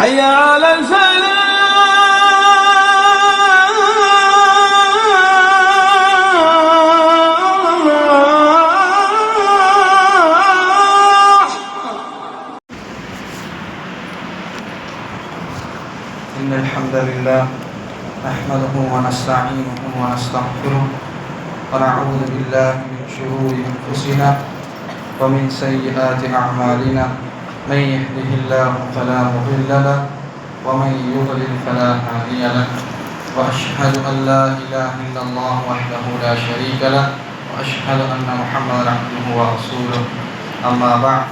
حي على الفلاح. إن الحمد لله نحمده ونستعينه ونستغفره ونعوذ بالله من شرور أنفسنا ومن سيئات أعمالنا. من يهده الله فلا مضل له ومن يضلل فلا هادي له. وأشهد أن لا إله إلا الله وحده لا شريك له وأشهد أن محمدا عبده ورسوله. أما بعد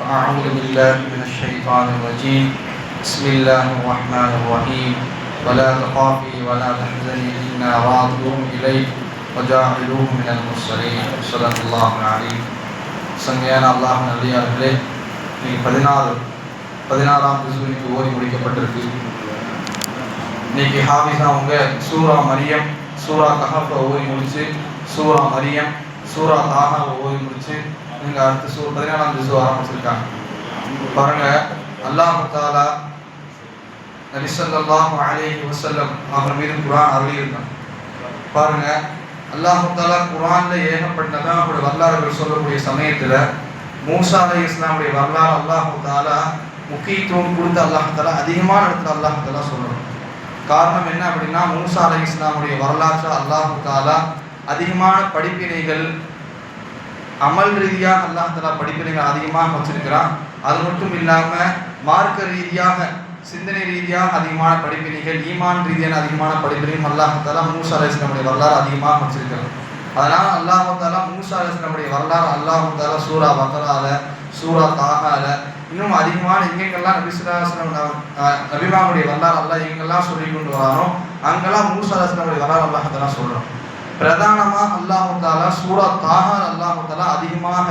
فأعوذ بالله من الشيطان الرجيم. بسم الله الرحمن الرحيم. ولا تخافي ولا تحزني إنا راضون إليك وجاعلوه من المرسلين. صلى الله عليه وسلم الله عليه இன்னைக்கு பதினாறு பதினாறாம் திசுவிற்கு ஓதி முடிக்கப்பட்டிருக்கு. இன்னைக்கு ஹாபிஸா அவங்க சூரா மரியம் சூரா கஹஃபை ஓதி முடிச்சு சூரா மரியம் சூரா தாஹாவை ஓதி முடிச்சு நீங்க அடுத்த சூ பதினாலாம் திசு ஆரம்பிச்சிருக்காங்க. பாருங்க அல்லாஹ் தாலா நபி ஸல்லல்லாஹு அலைஹி அவர் மீது குரான் அருளியிருந்தான் பாருங்க அல்லாஹ் தாலா குரான்ல ஏகப்பட்டதான் அப்படி வரலாறுகள் சொல்லக்கூடிய சமயத்துல மூசா அலை இஸ்லாமுடைய வரலாறு அல்லாஹ் தாலா முக்கியத்துவம் கொடுத்து அல்லாஹு தாலா அதிகமான இடத்துல அல்லாஹ் தாலா சொல்லணும். காரணம் என்ன அப்படின்னா மூசா அலை இஸ்லாமுடைய வரலாற்று அல்லாஹ் தாலா அதிகமான படிப்பினைகள் அமல் ரீதியாக அல்லாஹ் தாலா படிப்பினைகள் அதிகமாக வச்சிருக்கிறான். அது மட்டும் இல்லாமல் மார்க்க ரீதியாக சிந்தனை ரீதியாக அதிகமான படிப்பினைகள் ஈமான் ரீதியான அதிகமான படிப்பினையும் அல்லாஹ் தாலா மூசா அலிஸ்லமுடைய வரலாறு அதிகமாக வச்சிருக்கிறான். அதனால அல்லாஹ் தாலா மூசா அலிஸ்லமுடைய வரலாறு அல்லாஹ் தாலா சூரா பக்கரால சூரா தாகால இன்னும் அதிகமான எங்கெங்கெல்லாம் நபிசுல்லாஸ்லம் நபிமாவுடைய வரலாறு அல்லாஹ் எங்கெல்லாம் சொல்லி கொண்டு வரானோ அங்கெல்லாம் மூசா அலிஸ்லமுடைய வரலாறு அல்லாஹ் தலா சொல்றோம் பிரதானமா அல்லாஹ் தாலா சூரா தாஹார் அல்லாஹ் தாலா அதிகமாக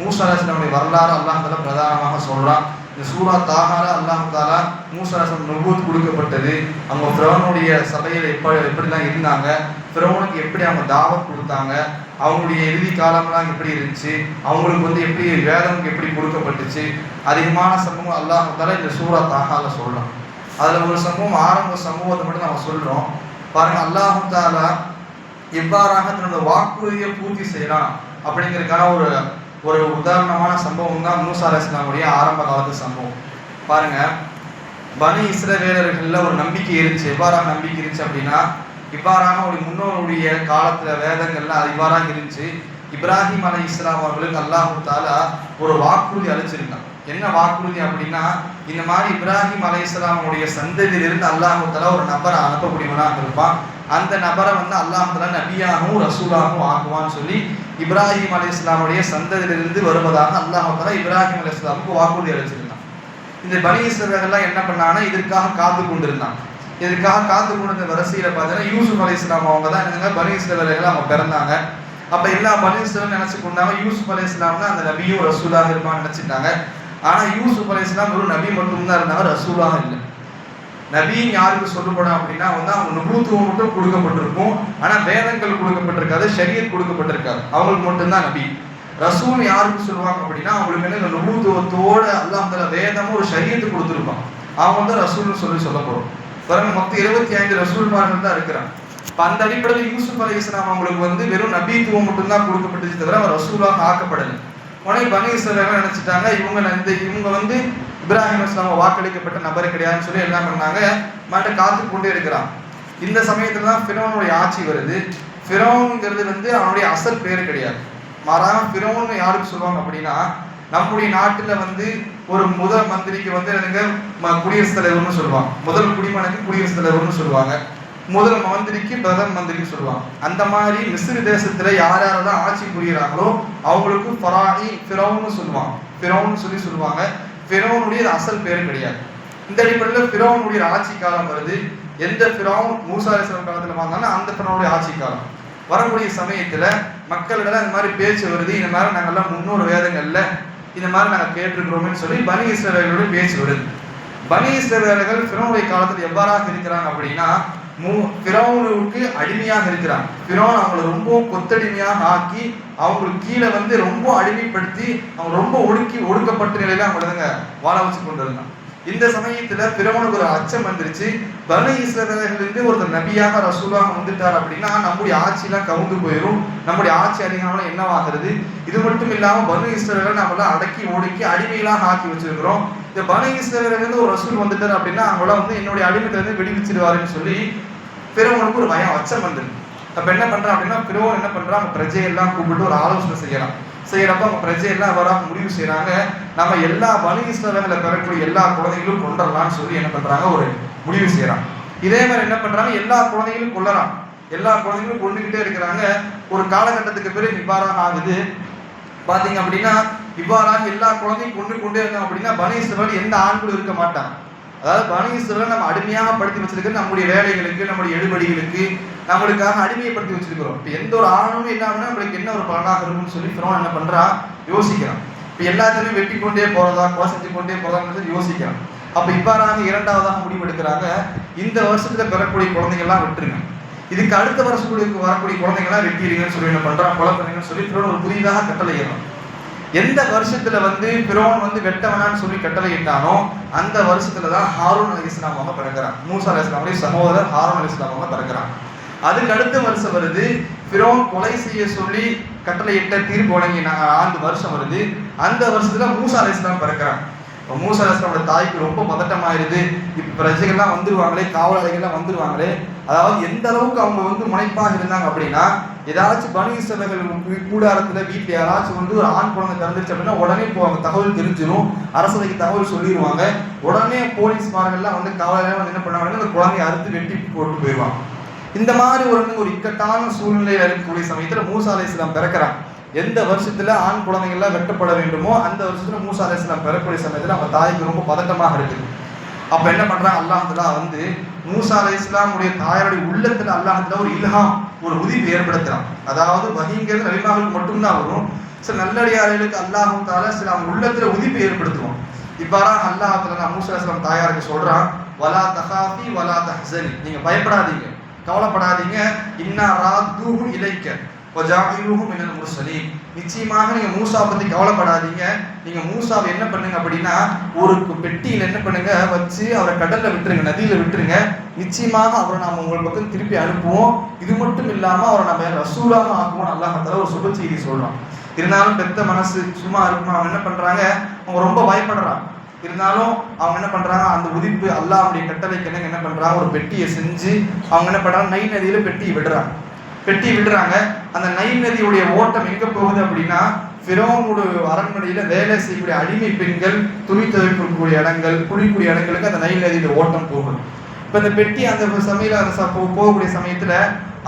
மூசா அலிஸ்லமுடைய வரலாறு அல்லாஹ் தாலா பிரதானமாக சொல்றான். இந்த சூரா தாஹார அல்லாஹு தாலா மூசா நுபூத் கொடுக்கப்பட்டது. அவங்க ஃபிரௌனுடைய சபையில் எப்ப எப்படிலாம் இருந்தாங்க ஃபிரௌனுக்கு எப்படி அவங்க தாவத் கொடுத்தாங்க அவங்களுடைய இறுதி காலம்லாம் எப்படி இருந்துச்சு அவங்களுக்கு வந்து எப்படி வேதம் எப்படி கொடுக்கப்பட்டுச்சு அதிகமான சம்பவம் அல்லாஹு தாலா இந்த சூரா தாகால சொல்லலாம் அதில் ஒரு சம்பவம் ஆரம்ப சம்பவத்தை மட்டும் நம்ம சொல்கிறோம் பாருங்க அல்லாஹு தாலா எவ்வாறாக தன்னோட வாக்குறுதியை பூர்த்தி செய்யலாம் அப்படிங்கிறதுக்கான ஒரு ஒரு உதாரணமான சம்பவம் தான் மூசா அலிஸ்லாமுடைய ஆரம்ப காலத்து சம்பவம். பாருங்க பனி இஸ்ரவேலர்களில் ஒரு நம்பிக்கை இருந்துச்சு. எவ்வாறாக நம்பிக்கை இருந்துச்சு அப்படின்னா இவ்வாறாக ஒரு முன்னோருடைய காலத்துல வேதங்கள்ல அது இவ்வாறாக இருந்துச்சு. இப்ராஹிம் அலி இஸ்லாம் அவர்களுக்கு அல்லாஹு தாலா ஒரு வாக்குறுதி அளிச்சிருக்கான் என்ன வாக்குறுதி அப்படின்னா இந்த மாதிரி இப்ராஹிம் அலி இஸ்லாமுடைய சந்ததியிலிருந்து அல்லாஹு தாலா ஒரு நபரை அனுப்பக்கூடியவனாக இருப்பான். அந்த நபரை வந்து அல்லாஹு தாலா நபியாகவும் ரசூலாகவும் ஆக்குவான்னு சொல்லி இப்ராஹிம் அலி இஸ்லாமுடைய சந்ததியிலிருந்து வருவதாக அல்லாஹ் இப்ராஹிம் அலி இஸ்லாமுக்கு வாக்குறுதி அளிச்சிருந்தான். இந்த பனி இஸ்ரவேலர்லாம் என்ன பண்ணாங்கன்னா இதற்காக காத்து கொண்டிருந்தாங்க இதற்காக காத்து கொண்டிருந்த வரிசையில பார்த்தீங்கன்னா யூசுப் அலி இஸ்லாம் அவங்க தான் என்னங்க பனி இஸ்ரவேலர்கள் அவங்க பிறந்தாங்க. அப்ப எல்லா பனி இஸ்லாம் நினைச்சு கொண்டாங்க யூசுப் அலி இஸ்லாம்னா அந்த நபியும் ரசூலாக இருப்பான்னு நினைச்சிட்டாங்க. ஆனா யூசுப் அலி இஸ்லாம் ஒரு நபி மட்டும்தான் இருந்தாங்க ரசூலாக இல்லை. நபின்னு யாருக்கு சொல்லப்படும் அப்படின்னா வந்து அவங்க நுபூத்துவம் மட்டும் கொடுக்கப்பட்டிருக்கும். ஆனா வேதங்கள் கொடுக்கப்பட்டிருக்காது ஷரியத் கொடுக்கப்பட்டிருக்காது. அவங்களுக்கு மட்டும்தான் நபி. ரசூல் யாருக்கு சொல்லுவாங்க அப்படின்னா அவங்களுக்கு என்ன நுபுத்துவத்தோட அல்லாஹ் தஆலா வேதமும் ஒரு ஷரியத்து கொடுத்துருப்பான். அவங்க வந்து ரசூல்னு சொல்லி சொல்லப்படும். பாருங்க மொத்தம் இருபத்தி ஐந்து ரசூல்மார்கள் தான் இருக்கிறாங்க. இப்ப அந்த அடிப்படையில் யூசுப் அலி இஸ்லாம் அவங்களுக்கு வந்து வெறும் நபித்துவம் மட்டும்தான் கொடுக்கப்பட்டுச்சு தவிர அவர் ரசூலாக ஆக்கப்படலை. உடனே பனி இஸ்ரவேலர்கள் நினைச்சிட்டாங்க இவங்க இந்த இவங்க வந்து இப்ராஹிம் இஸ்லாம் வாக்களிக்கப்பட்ட நபர் கிடையாதுன்னு சொல்லி என்ன பண்ணாங்க. மாட்ட காத்து கொண்டே இருக்கிறான். இந்த சமயத்துல தான் ஃபிரோனுடைய ஆட்சி வருது. ஃபிரோனுங்கிறது வந்து அவனுடைய அசல் பேர் கிடையாது. மாறாக ஃபிரோன்னு யாருக்கு சொல்லுவாங்க அப்படின்னா நம்முடைய நாட்டுல வந்து ஒரு முதல் மந்திரிக்கு வந்து எனக்கு ம- குடியரசுத் தலைவர்னு சொல்லுவாங்க. முதல் குடிமனுக்கு குடியரசுத் தலைவர்னு சொல்லுவாங்க. முதல் மந்திரிக்கு பிரதம மந்திரிக்கு சொல்லுவாங்க. அந்த மாதிரி மிஸ்ரி தேசத்துல யார் யாரெல்லாம் ஆட்சி புரியுறாங்களோ அவங்களுக்கு ஃபராஹி ஃபிரௌன்னு சொல்லுவாங்க. ஃபிரௌன்னு சொல்லி சொல்லுவாங்க. ஃபிரௌனுடைய அசல் பேர் கிடையாது. இந்த அடிப்படையில் ஃபிரௌனுடைய ஆட்சி காலம் வருது. எந்த ஃபிரௌன் மூசா காலத்தில் காலத்துல வந்தாலும் அந்த ஃபிரௌனுடைய ஆட்சி காலம். வரக்கூடிய சமயத்தில் மக்களிடம் இந்த மாதிரி பேச்சு வருது. இந்த மாதிரி நாங்கள்லாம் முன்னூறு வேதங்களில் இந்த மாதிரி நாங்கள் கேட்டிருக்கிறோம்னு சொல்லி பனி இஸ்ரவேலோட பேச்சு வருது. பனி இஸ்ரவேலர்கள் ஃபிரௌனுடைய காலத்தில் எவ்வாறாக இருக்கிறாங்க அப்படின்னா ஃபிரௌனுக்கு அடிமையாக இருக்கிறான். ஃபிரௌன் அவங்களை ரொம்ப கொத்தடிமையாக ஆக்கி அவங்களுக்கு கீழே வந்து ரொம்ப அடிமைப்படுத்தி அவங்க ரொம்ப ஒடுக்கி ஒடுக்கப்பட்ட நிலையில அவங்கள வாழ வச்சு கொண்டு இருந்தான் இந்த சமயத்துல பிறவனுக்கு ஒரு அச்சம் வந்துருச்சு. பனு இஸ்ரவேலர்களிலிருந்து ஒருத்தர் நபியாக ரசூலாக வந்துட்டார் அப்படின்னா நம்முடைய ஆட்சியெல்லாம் கவுந்து போயிடும் நம்முடைய ஆட்சி அதிகாரம் என்னவாகிறது? இது மட்டும் இல்லாம பனு இஸ்ரவேலை நம்மளாம் அடக்கி ஒடுக்கி அடிமையெல்லாம் ஆக்கி வச்சிருக்கிறோம். இந்த பனு இஸ்ரவேலிருந்து ஒரு ரசூல் வந்துட்டார் அப்படின்னா அவங்கள வந்து என்னுடைய அடிமையில இருந்து விடுவிச்சிருவாருன்னு சொல்லி பிறவனுக்கு ஒரு பயம் அச்சம் வந்துரு அப்ப என்ன பண்றான் அப்படின்னா பிறவன் என்ன பண்றான்? அவங்க பிரஜையெல்லாம் கூப்பிட்டு ஒரு ஆலோசனை செய்யலாம். செய்யறப்ப அவங்க பிரஜையெல்லாம் வர முடிவு செய்யறாங்க நம்ம எல்லா பனு இஸ்ரவேல பெறக்கூடிய எல்லா குழந்தைகளும் கொண்டுடலாம்னு சொல்லி என்ன பண்றாங்க? ஒரு முடிவு செய்யறான் இதே மாதிரி என்ன பண்றாங்க? எல்லா குழந்தைகளும் கொல்லலாம். எல்லா குழந்தைகளும் கொண்டுகிட்டே இருக்கிறாங்க. ஒரு காலகட்டத்துக்கு பிறகு இவ்வாறாக ஆகுது. பாத்தீங்க அப்படின்னா இவ்வாறாக எல்லா குழந்தையும் கொண்டு கொண்டே இருந்தோம் அப்படின்னா பனி எந்த ஆண்களும் இருக்க மாட்டான் அதாவது பனி நம்ம அடிமையாக படுத்தி வச்சிருக்கிறது நம்முடைய வேலைகளுக்கு நம்முடைய எடுபடிகளுக்கு நம்மளுக்காக அடிமையப்படுத்தி வச்சிருக்கிறோம். இப்போ எந்த ஒரு ஆணும் என்ன ஆகுனா நம்மளுக்கு என்ன ஒரு பலனாக இருக்கும்னு சொல்லி ஃபிரோன் என்ன பண்றான் யோசிக்கிறான். இப்போ எல்லாத்தையும் வெட்டி கொண்டே போறதா கொலை செஞ்சு கொண்டே போறதாங்கிறது யோசிக்கிறான். அப்ப இவ்வாறாக இரண்டாவதாக முடிவெடுக்கிறாங்க. இந்த வருஷத்துல பெறக்கூடிய குழந்தைங்கள்லாம் விட்டுருங்க. இதுக்கு அடுத்த வருஷத்துக்கு வரக்கூடிய குழந்தைங்களாம் வெட்டிடுங்கன்னு சொல்லி என்ன பண்றான் குழந்தைங்கன்னு சொல்லி ஃபிரோன் ஒரு புதிதாக கட்டளை எந்த வருஷத்துல வந்து பிரோன் வந்து வெட்ட வேணாம்னு சொல்லி கட்டளை இட்டானோ அந்த வருஷத்துல தான் ஹாரூன் அலி இஸ்லாம் அவங்க பிறகுறான் மூசா அலி இஸ்லாமுடைய சகோதரர் ஹாரூன் அலி இஸ்லாம் அவங்க பிறகுறான் அதுக்கு அடுத்த வருஷம் வருது பிரோன் கொலை செய்ய சொல்லி கட்டளையிட்ட தீர்ப்பு வழங்கின ஆண்டு வருஷம் வருது. அந்த வருஷத்துல மூசா அலி இஸ்லாம் பிறக்கிறான் இப்போ மூசா தாய்க்கு ரொம்ப பதட்டமாயிருது. இப்போ பிரஜைகள்லாம் வந்துருவாங்களே காவலாளிகள்லாம் வந்துருவாங்களே. அதாவது எந்த அளவுக்கு அவங்க வந்து முனைப்பாக இருந்தாங்க அப்படின்னா ஏதாச்சும் பனு கூடாரத்தில் வீட்டில் யாராச்சும் வந்து ஒரு ஆண் குழந்தை பிறந்துச்சு அப்படின்னா உடனே போவாங்க தகவல் தெரிஞ்சிடும் அரசவைக்கு தகவல் சொல்லிடுவாங்க உடனே போலீஸ்மார்கள்லாம் வந்து காவலர்கள் வந்து என்ன பண்ணுவாங்க அந்த குழந்தைய அறுத்து வெட்டி போட்டு போயிடுவாங்க. இந்த மாதிரி ஒரு ஒரு இக்கட்டான சூழ்நிலையில் இருக்கக்கூடிய சமயத்தில் மூசா அலை இஸ்லாம் பிறக்கிறாங்க. எந்த வருஷத்துல ஆண் குழந்தைகள்லாம் வெட்டப்பட வேண்டுமோ அந்த வருஷத்துல மூசா அலை இஸ்லாம் சமயத்தில் சமயத்துல நம்ம தாய்க்கு ரொம்ப பதட்டமாக இருக்குது அப்ப என்ன பண்றான் அல்லாஹ்லா வந்து மூசா அலை இஸ்லாமுடைய தாயாருடைய உள்ளத்துல அல்லாஹ்ல ஒரு இல்ஹாம் ஒரு உதிப்பு ஏற்படுத்துறான். அதாவது வகிங்கிறது நபிமாவுக்கு மட்டும்தான் வரும். சில நல்லடியார்களுக்கு அல்லாஹும் தால சில அவங்க உள்ளத்துல உதிப்பு ஏற்படுத்துவோம் இவ்வாறா அல்லாஹ் தாலா மூசா அலைஹிஸ் தாயாருக்கு சொல்றான் வலா தஹாஃபி வலா தஹசரி நீங்க பயப்படாதீங்க. கவலைப்படாதீங்க. இன்னா ராத்தூஹு இலைக்க. வஜாயிலுஹு மினல் முர்சலீன். நிச்சயமாக நீங்க மூசா பத்தி கவலைப்படாதீங்க. நீங்க மூசாவை என்ன பண்ணுங்க அப்படின்னா ஒரு பெட்டியில் என்ன பண்ணுங்க வச்சு அவரை கடல்ல விட்டுருங்க நதியில விட்டுருங்க. நிச்சயமாக அவரை நாம உங்கள் பக்கம் திருப்பி அனுப்புவோம். இது மட்டும் இல்லாம அவரை நம்ம ரசூலாக ஆக்குவோம் நல்லா தஆலா ஒரு சுப செய்தி சொல்றோம் இருந்தாலும் பெத்த மனசு சும்மா இருக்குமா? அவன் என்ன பண்றாங்க? அவங்க ரொம்ப பயப்படுறான் இருந்தாலும் அவங்க என்ன பண்றாங்க? அந்த உதிப்பு அல்லாஹ்வுடைய கட்டளைக்கு என்ன என்ன பண்றாங்க? ஒரு பெட்டியை செஞ்சு அவங்க என்ன பண்றாங்க? நை நதியில பெட்டியை விடுறாங்க. பெட்டி விடுறாங்க. அந்த நைல் நதியுடைய ஓட்டம் எங்க போகுது அப்படின்னா ஃபிரோனோட அரண்மனையில வேலை செய்யக்கூடிய அடிமை பெண்கள் துணி துவைக்கக்கூடிய இடங்கள் குளிக்கூடிய இடங்களுக்கு அந்த நைல் நதியோட ஓட்டம் போகும். இப்ப இந்த பெட்டி அந்த சமையல அந்த போகக்கூடிய சமயத்துல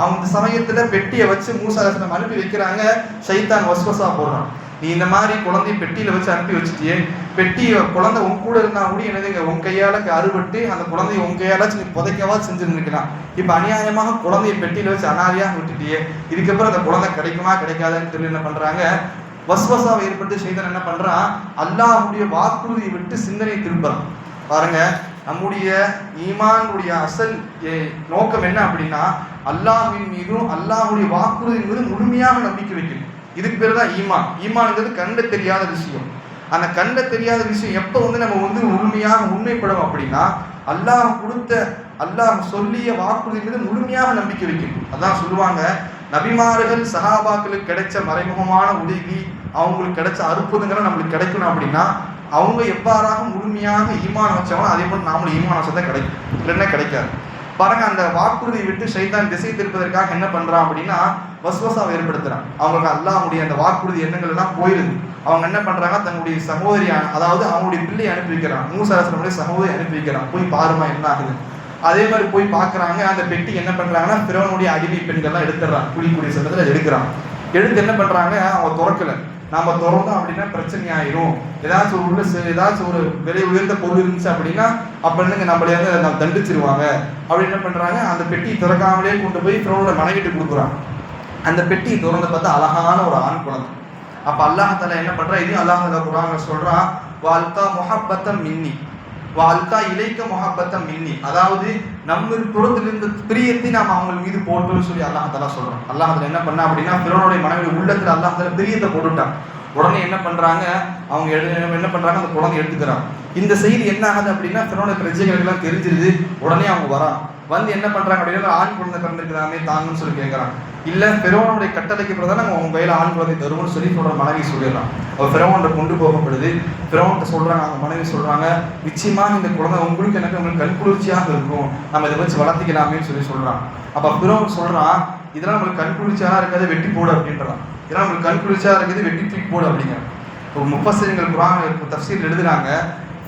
அவங்க சமயத்துல பெட்டியை வச்சு மூசா அனுப்பி வைக்கிறாங்க. சைத்தான் வசுவசா போடுறான். நீ இந்த மாதிரி குழந்தைய பெட்டியில வச்சு அனுப்பி வச்சுட்டியே பெட்டிய குழந்தை உன் கூட இருந்தா கூட என்னது உன் கையால அறுபட்டு அந்த குழந்தைய உன் கையால நீ புதைக்கவா செஞ்சிருந்துருக்கலாம். இப்ப அநியாயமாக குழந்தைய பெட்டியில வச்சு அனாதையாக விட்டுட்டியே இதுக்கப்புறம் அந்த குழந்தை கிடைக்குமா கிடைக்காதுன்னு சொல்லி என்ன பண்றாங்க? வசுவசாவை ஏற்பட்டு செய்தன் என்ன பண்றான்? அல்லாஹ்வுடைய வாக்குறுதியை விட்டு சிந்தனை திரும்புறான் பாருங்க நம்முடைய ஈமானுடைய அசல் நோக்கம் என்ன அப்படின்னா அல்லாஹின் மீதும் அல்லாஹுடைய வாக்குறுதி மீது முழுமையாக நம்பிக்கை வைக்கணும். இதுக்கு பேர் தான் ஈமான். ஈமான்ங்கிறது கண்ட தெரியாத விஷயம். அந்த கண்ட தெரியாத விஷயம் எப்போ வந்து நம்ம வந்து உண்மையாக உண்மைப்படும் அப்படின்னா அல்லாஹ் கொடுத்த அல்லாஹ் சொல்லிய வாக்குறுதி மீது முழுமையாக நம்பிக்கை வைக்கணும். அதான் சொல்லுவாங்க நபிமார்கள் சஹாபாக்களுக்கு கிடைச்ச மறைமுகமான உதவி அவங்களுக்கு கிடைச்ச அற்புதங்களை நம்மளுக்கு கிடைக்கணும் அப்படின்னா அவங்க எவ்வாறாக முழுமையாக ஈமான் வச்சவங்க அதே போல் நாமளும் ஈமான் வச்சதான் கிடைக்கும். இல்லைன்னா கிடைக்காது. பாருங்க அந்த வாக்குறுதியை விட்டு சைதான் திசை திருப்பதற்காக என்ன பண்றான் அப்படின்னா வசுவசாவை ஏற்படுத்துறான். அவங்களுக்கு அல்லாவுடைய அந்த வாக்குறுதி எண்ணங்கள் எல்லாம் போயிருது அவங்க என்ன பண்றாங்க? தன்னுடைய சகோதரியான அதாவது அவங்களுடைய பிள்ளையை அனுப்பி வைக்கிறான். மூசாரசனுடைய சகோதரி அனுப்பி வைக்கிறான். போய் பாருமா என்ன ஆகுது? அதே மாதிரி போய் பார்க்குறாங்க அந்த பெட்டி என்ன பண்றாங்கன்னா பிறவனுடைய அடிமை பெண்கள்லாம் எடுத்துடுறான் குடி சட்டத்தில் எடுக்கிறான் எடுத்து என்ன பண்றாங்க? அவங்க துறக்கலை. நாம திறந்தோம் அப்படின்னா பிரச்சனை ஆயிரும் ஏதாச்சும் ஒரு உள்ள ஏதாச்சும் ஒரு விலை உயர்ந்த பொருள் இருந்துச்சு அப்படின்னா அப்ப என்னங்க நம்மளே வந்து நம்ம தண்டிச்சிருவாங்க. அப்படி என்ன பண்றாங்க அந்த பெட்டி திறக்காமலே கொண்டு போய் பிறவனோட மனைவிட்டு கொடுக்குறாங்க. அந்த பெட்டி திறந்து பார்த்தா அழகான ஒரு ஆண் குழந்தை. அப்ப அல்லாஹ் என்ன பண்றா? இதையும் அல்லாஹ் குரான் குர்ஆன்ல சொல்றான் வால்கா முஹப்பத்தம் மின்னி. வாழ்க்கா இலைக்க முஹப்பத்தம் மின்னி. அதாவது நம்ம புறத்திலிருந்து பிரியத்தை நாம் அவங்க மீது போட்டோம்னு சொல்லி அல்லாஹ் சொல்றோம் சொல்றான். என்ன பண்ணா அப்படின்னா பிறனுடைய மனைவி உள்ளத்துல அல்லாஹ் பிரியத்தை போட்டுட்டான். உடனே என்ன பண்றாங்க? அவங்க என்ன பண்றாங்க? அந்த குழந்தை எடுத்துக்கிறான். இந்த செய்தி என்ன ஆகுது அப்படின்னா திறனோட பிரச்சனைகள் எல்லாம் தெரிஞ்சிருது. உடனே அவங்க வரான். வந்து என்ன பண்றாங்க அப்படின்னா ஆண் குழந்தை பிறந்திருக்கிறாமே தாங்கன்னு சொல்லி கேட்கறான். இல்ல பெருவனுடைய கட்டளைக்கு பிறகு நாங்க உங்க கையில ஆண் குழந்தை தருவோம்னு சொல்லி சொல்ற மனைவி சொல்லிடுறான். அவர் பிறவன்ட்ட கொண்டு போகப்படுது. பிறவன்ட்ட சொல்றாங்க அவங்க மனைவி சொல்றாங்க நிச்சயமா இந்த குழந்தை உங்களுக்கு எனக்கு உங்களுக்கு கண் குளிர்ச்சியாக இருக்கும். நம்ம இதை வச்சு வளர்த்திக்கலாமேன்னு சொல்லி சொல்றான். அப்ப பிறவன் சொல்றான் இதெல்லாம் நம்மளுக்கு கண்குளிர்ச்சியாக இருக்காது வெட்டி போடு அப்படின்றான். இதெல்லாம் நம்மளுக்கு கண்குளிர்ச்சியாக இருக்குது வெட்டி தூக்கி போடு அப்படிங்கிறான். இப்போ முப்பசிரியங்கள் குரான் தப்சீர் எழுதுறாங்க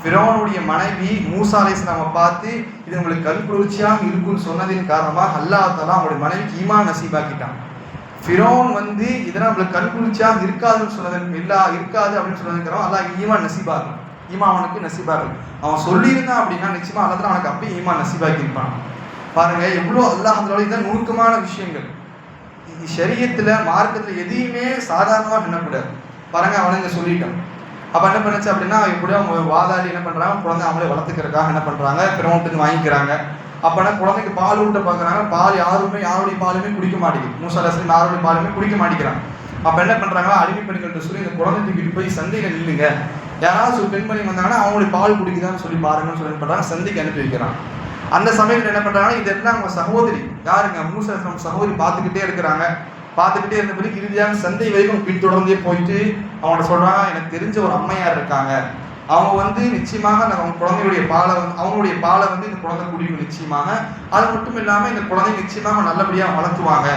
ஃபிரௌனுடைய மனைவி மூசா நம்ம பார்த்து இது உங்களுக்கு கல் குளிர்ச்சியாக இருக்கும்னு சொன்னதின் காரணமாக அல்லாஹ் அவங்களுடைய மனைவிக்கு ஈமா நசீபாக்கிட்டான். ஃபிரோன் வந்து இதெல்லாம் நம்மளுக்கு கல் குளிர்ச்சியாக இருக்காதுன்னு சொன்னதன் இல்லா இருக்காது அப்படின்னு சொன்னதன் காரணம் அல்லாஹ் ஈமா நசீபாகும் ஈமா அவனுக்கு நசீபாகும் அவன் சொல்லியிருந்தான் அப்படின்னா நிச்சயமா அல்லது அவனுக்கு அப்பயே ஈமா நசீபாக்கி இருப்பான் பாருங்க எவ்வளோ அல்லாஹ் அதோட இதான் நுணுக்கமான விஷயங்கள். சரியத்தில் மார்க்கத்தில் எதையுமே சாதாரணமாக எண்ணக்கூடாது. பாருங்க அவனுங்க சொல்லிட்டான். அப்போ என்ன பண்ணுச்சு அப்படின்னா எப்படியோ அவங்க வாதாடி என்ன பண்ணுறாங்க குழந்தை அவங்களே வளர்த்துக்கிறதுக்காக என்ன பண்ணுறாங்க பிறவன்ட்டு வாங்கிக்கிறாங்க. அப்போனா குழந்தைக்கு பால் ஊட்ட பார்க்குறாங்க பால் யாருமே யாருடைய பாலுமே குடிக்க மாட்டேங்குது. மூசாலாசன் யாருடைய பாலுமே குடிக்க மாட்டேங்கிறாங்க அப்போ என்ன பண்ணுறாங்க அடிமை பெண்கள்ட்ட சொல்லி இந்த குழந்தை தூக்கிட்டு போய் சந்தையில் நில்லுங்க. யாராவது ஒரு பெண்மணி வந்தாங்கன்னா அவங்களுடைய பால் குடிக்குதான்னு சொல்லி பாருங்கன்னு சொல்லி என்ன பண்ணுறாங்க சந்தைக்கு அனுப்பி வைக்கிறான். அந்த சமயத்தில் என்ன பண்ணுறாங்கன்னா இதெல்லாம் அவங்க சகோதரி. யாருங்க? மூசா சகோதரி பார்த்துக்கிட்டே இருக்கிறாங்க. பார்த்துக்கிட்டே இருந்த பிறகு இறுதியாக சந்தை வரைக்கும் பின்தொடர்ந்தே போயிட்டு அவங்கள்ட்ட சொல்கிறான் எனக்கு தெரிஞ்ச ஒரு அம்மையார் இருக்காங்க. அவங்க வந்து நிச்சயமாக அந்த அவங்க குழந்தையுடைய பாலை வந்து அவங்களுடைய பாலை வந்து இந்த குழந்தை குடிக்கும் நிச்சயமாக. அது மட்டும் இல்லாமல் இந்த குழந்தை நிச்சயமாக நல்லபடியாக வளர்த்துவாங்க.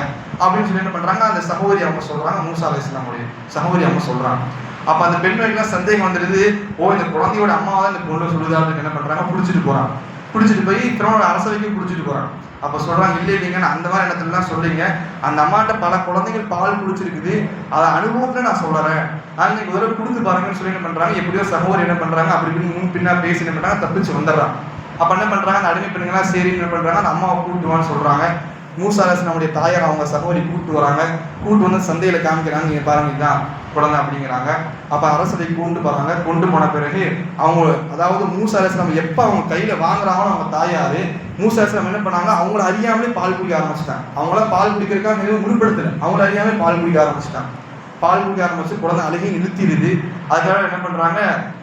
அப்படின்னு சொல்லி என்ன பண்ணுறாங்க அந்த சகோதரி அவங்க சொல்கிறாங்க மூசா அலிஸ்லாமுடைய சகோதரி அவங்க சொல்கிறாங்க அப்போ அந்த பெண்களுக்கெல்லாம் சந்தேகம் வந்துடுது. ஓ இந்த குழந்தையோட அம்மாவை தான் இந்த பொண்ணு சொல்லுதா அப்படின்னு என்ன பண்ணுறாங்க பிடிச்சிட்டு போகிறாங்க பிடிச்சிட்டு போய் திருவண்ண அரசவைக்கு பிடிச்சிட்டு போறாங்க. அப்ப சொல்றாங்க இல்லை இல்லைங்க அந்த மாதிரி இடத்துலலாம் சொல்றீங்க. அந்த அம்மாட்ட பல குழந்தைகள் பால் குடிச்சிருக்குது. அதை அனுபவத்துல நான் சொல்றேன் நான் நீங்க ஒரு கொடுத்து பாருங்கன்னு சொல்லி என்ன பண்றாங்க எப்படியோ சகோதரி என்ன பண்றாங்க அப்படி இப்படின்னு முன் பின்னா பேசி என்ன பண்றாங்க தப்பிச்சு வந்துடுறாங்க. அப்ப என்ன பண்றாங்க அந்த அடிமை பெண்கள்லாம் சரி என்ன பண்றாங்க அந்த அம்மாவை கூட்டுவான்னு சொல்றாங்க. மூசாரஸ் நம்முடைய தாயார் அவங்க சகோதரி கூட்டு வராங்க. கூட்டு வந்து சந்தையில காமிக்கிறாங்க நீங்க பாருங்க இதான். குழந்தை அப்படிங்கிறாங்க. அப்ப அரசரை கொண்டு போறாங்க கொண்டு போன பிறகு அவங்க அதாவது மூசாரஸ் நம்ம எப்ப அவங்க கையில வாங்குறாங்களோ அவங்க தாயாரு மூசாரஸ் நம்ம என்ன பண்ணாங்க? அவங்கள அறியாமலே பால் குடிக்க ஆரம்பிச்சிட்டாங்க. அவங்கள பால் குடிக்கிறதுக்காக எதுவும் முற்படுத்தல அவங்கள அறியாமலே பால் குடிக்க ஆரம்பிச்சிட்டாங்க. பால் குடிக்க ஆரம்பிச்சு குழந்தை அழுகி நிறுத்திடுது. அதுக்காக என்ன பண்றாங்க?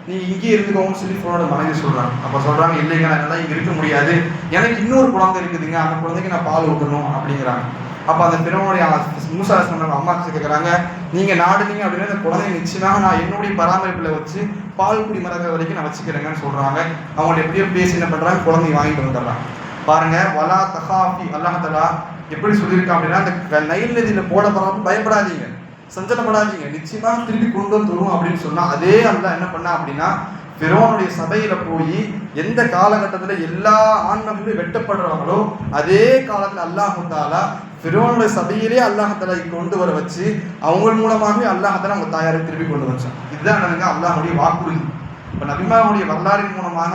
நீ இங்கே இருந்துக்கோன்னு சொல்லி போனோட மனைவி சொல்றாங்க. அப்ப சொல்றாங்க இல்லைங்க நான் என்னால இங்க இருக்க முடியாது. எனக்கு இன்னொரு குழந்தை இருக்குதுங்க. அந்த குழந்தைக்கு நான் பால் ஊட்டணும் அப்படிங்கிறாங்க. அப்ப அந்த பிறனுடைய மூசாசனம் அம்மா கேட்குறாங்க நீங்க நாடுனீங்க அப்படின்னா அந்த குழந்தைய நிச்சயமாக நான் என்னுடைய பராமரிப்புல வச்சு பால் குடி மரங்கள் வரைக்கும் நான் வச்சுக்கிறேங்கன்னு சொல்றாங்க. அவங்கள்ட்ட எப்படியோ பேசி என்ன பண்றாங்க குழந்தைய வாங்கிட்டு வந்துடுறாங்க. பாருங்க வலா தகாஃபி அல்லாஹ் எப்படி சொல்லியிருக்கான் அப்படின்னா அந்த க- நைல் நதியில் போட போறாங்க பயப்படாதீங்க. சஞ்சலப்படாதீங்க. நிச்சயமா திருப்பி கொண்டு வந்துடும் அப்படின்னு சொன்னால் அதே அல்லாஹ் என்ன பண்ணா அப்படின்னா பெருமானுடைய சபையில போய் எந்த காலகட்டத்தில் எல்லா ஆண்மகளும் வெட்டப்படுறாங்களோ அதே காலத்தில் அல்லாஹ் தாலா பிறவனுடைய சபையிலே அல்லாஹால கொண்டு வர வச்சு அவங்க மூலமாகவே அல்லாஹால அவங்க தாயாரை திருப்பி கொண்டு வச்சான். இதுதான் என்னங்க அல்லாஹுடைய வாக்குறுதி. இப்ப நபிமாவுடைய வரலாறின் மூலமாக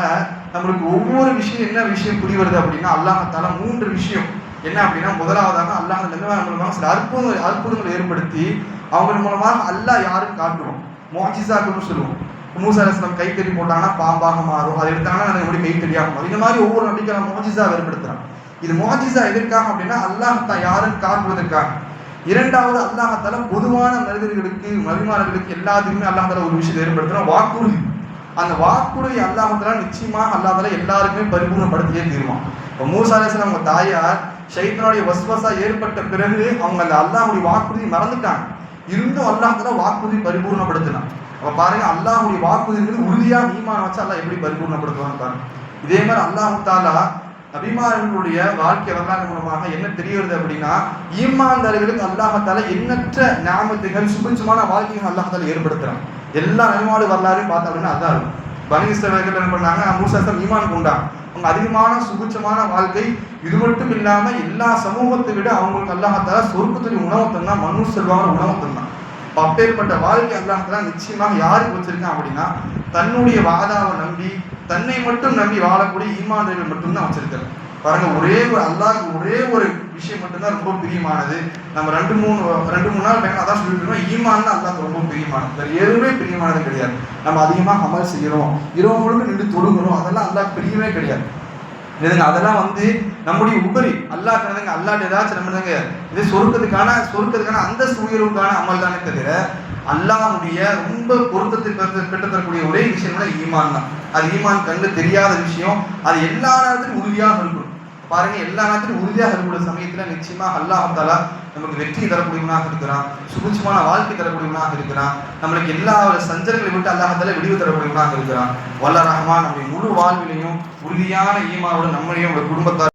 நம்மளுக்கு ஒவ்வொரு விஷயம் என்ன விஷயம் புரிய வருது அப்படின்னா அல்லாஹால மூன்று விஷயம். என்ன அப்படின்னா முதலாவதாக அல்லாஹ் நபிமார் மூலமாக சில அற்புதங்கள் அற்புதங்களை ஏற்படுத்தி அவங்க மூலமாக அல்லாஹ் யாரும் காட்டுவோம். மோஜிசாக்குன்னு சொல்லுவோம். மூசா கைத்தறி போட்டாங்கன்னா பாம்பாக மாறும். அதை எடுத்தாங்கன்னா எனக்கு எப்படி கை மாறும். இந்த மாதிரி ஒவ்வொரு நம்பிக்கை மோஜிசா ஏற்படுத்துறான் இது மோஜிசா எதற்காக அப்படின்னா அல்லாஹத்தான் யாரும் காண்பதற்காக இரண்டாவது அல்லாஹால பொதுவான மனிதர்களுக்கு மதிமானர்களுக்கு எல்லாத்துக்குமே அல்லாஹால ஒரு விஷயத்தை ஏற்படுத்துறான் வாக்குறுதி. அந்த வாக்குறுதி அல்லாஹால நிச்சயமாக அல்லாஹால எல்லாருக்குமே பரிபூர்ணப்படுத்தியே தீருவான். இப்போ மூசா அலிஸ்லாம் அவங்க தாயார் ஷைத்தனுடைய வஸ்வசா ஏற்பட்ட பிறகு அவங்க அந்த அல்லாஹுடைய வாக்குறுதி மறந்துட்டாங்க. இருந்தும் அல்லாஹால வாக்குறுதி பரிபூர்ணப்படுத்தினான். அப்போ பாருங்க அல்லாஹுடைய வாக்குறுதிங்கிறது உறுதியாக ஈமான் வச்சு அல்லாஹ் எப்படி பரிபூர்ணப்படுத்துவான்னு பாருங்க. இதே மாதிரி அல்லாஹு தாலா நபிமார்களுடைய வாழ்க்கை வரலாறு மூலமாக என்ன தெரிய வருது அப்படின்னா ஈமான்தாரிகளுக்கு அல்லாஹத்தால எண்ணற்ற ஞாபகத்துகள் சுபிச்சமான வாழ்க்கைகள் அல்லாஹத்தால ஏற்படுத்துறான். எல்லா நபிமாடு வரலாறையும் பார்த்தா அப்படின்னா அதான். இருக்கும் பனிஸ்தவர்கள் என்ன பண்ணாங்க? மூசாசம் ஈமான் கொண்டான் அவங்க அதிகமான சுபிச்சமான வாழ்க்கை இது மட்டும் இல்லாம எல்லா சமூகத்தை விட அவங்களுக்கு அல்லாஹத்தால சொர்க்கத்துடைய உணவு தந்தா மனு செல்வாங்க உணவு தந்தான் அப்பேற்பட்ட வாழ்க்கை அல்லாஹத்தால நிச்சயமாக யாருக்கு வச்சிருக்கான் அப்படின்னா தன்னுடைய வாதாவை நம்பி தன்னை மட்டும் நம்பி வாழக்கூடிய ஈமான்கள் மட்டும்தான் வச்சிருக்காரு பாருங்க ஒரே ஒரு அல்லாஹ் ஒரே ஒரு விஷயம் மட்டும்தான் ரொம்ப பிரியமானது. நம்ம ரெண்டு மூணு ரெண்டு மூணு நாள் வேணும் அதான் சொல்லிட்டு இருக்கோம். ஈமான் அல்லாஹ் ரொம்ப பிரியமானது. வேற எதுவுமே பிரியமானது கிடையாது. நம்ம அதிகமாக அமல் செய்கிறோம் இரவு முழுக்க நின்று தொழுகிறோம். அதெல்லாம் அல்லாஹ் பிரியவே கிடையாது. இதுங்க அதெல்லாம் வந்து நம்முடைய உபரி. அல்லாஹ் கிடந்தங்க அல்லாட்ட ஏதாச்சும் நம்ம இது சொருக்கத்துக்கான சொருக்கத்துக்கான அந்த உயர்வுக்கான அமல் தானே தவிர அல்லாஹ்வுடைய ரொம்ப பொருத்தத்தை பெற்று தரக்கூடிய ஒரே விஷயம்னா ஈமான் தான் அது ஈமான் கண்டு தெரியாத விஷயம். அது எல்லா நேரத்திலும் உறுதியாக இருக்கும் பாருங்க எல்லா நேரத்திலும் உறுதியாக இருக்கக்கூடிய சமயத்துல நிச்சயமா அல்லாஹ் தாலா நமக்கு வெற்றி தரக்கூடியவனாக இருக்கிறான். சுபிட்சமான வாழ்க்கை தரக்கூடியவனாக இருக்கிறான். நம்மளுக்கு எல்லா சஞ்சலங்களை விட்டு அல்லாஹ் விடிவு தரக்கூடியவனாக இருக்கிறான். வல்ல ரஹ்மான் நம்முடைய முழு வாழ்விலையும் உறுதியான ஈமாவோட நம்மளையும் குடும்பத்தார்